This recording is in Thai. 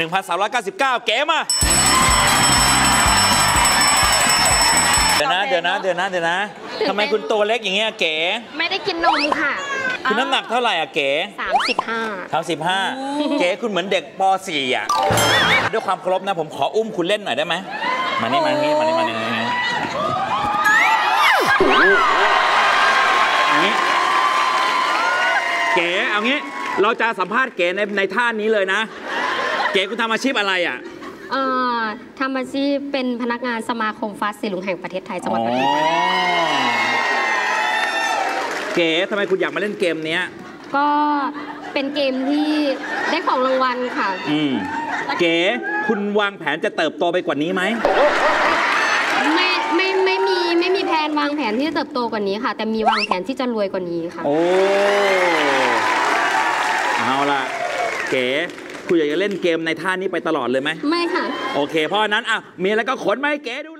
1,399 เก๋มาเดี๋ยวนะเดี๋ยวนะเดี๋ยวนะเดี๋ยวนะทำไมคุณตัวเล็กอย่างเงี้ยเก๋ ไม่ได้กินนมค่ะ คุณน้ำหนักเท่าไหร่อะเก๋35เท่าสิบห้าเก๋คุณเหมือนเด็กป .4 อะ ด้วยความเคารพนะผมขออุ้มคุณเล่นหน่อยได้ไหม มานี่มานี่มานี่มานี่มานี่อย่างนี้เก๋เอางี้ เราจะสัมภาษณ์เก๋ในในท่านี้เลยนะ เก๋คุณทำอาชีพอะไรอะเอ่อทำอาชีพเป็นพนักงานสมาคมฟาสต์สีลุงแห่งประเทศไทยจังหวัดอ๋ปอทุมธานีเก๋ทำไมคุณอยากมาเล่นเกมเนี้ย ก็เป็นเกมที่ได้ของรางวัลค่ะ อืมเก๋คุณวางแผนจะเติบโตไปกว่านี้ไหมไม่ไม่ไม่มีไม่มีแผนวางแผนที่จะเติบโตกว่านี้ค่ะ แต่มีวางแผนที่จะรวยกว่านี้ค่ะ โอ้ เอาล่ะ เก๋ คุณอยากจะเล่นเกมในท่านี้ไปตลอดเลยไหมไม่ค่ะ โอเค เพราะฉะนั้นอะมีอะไรก็ขนมาให้เก๋ดูเลย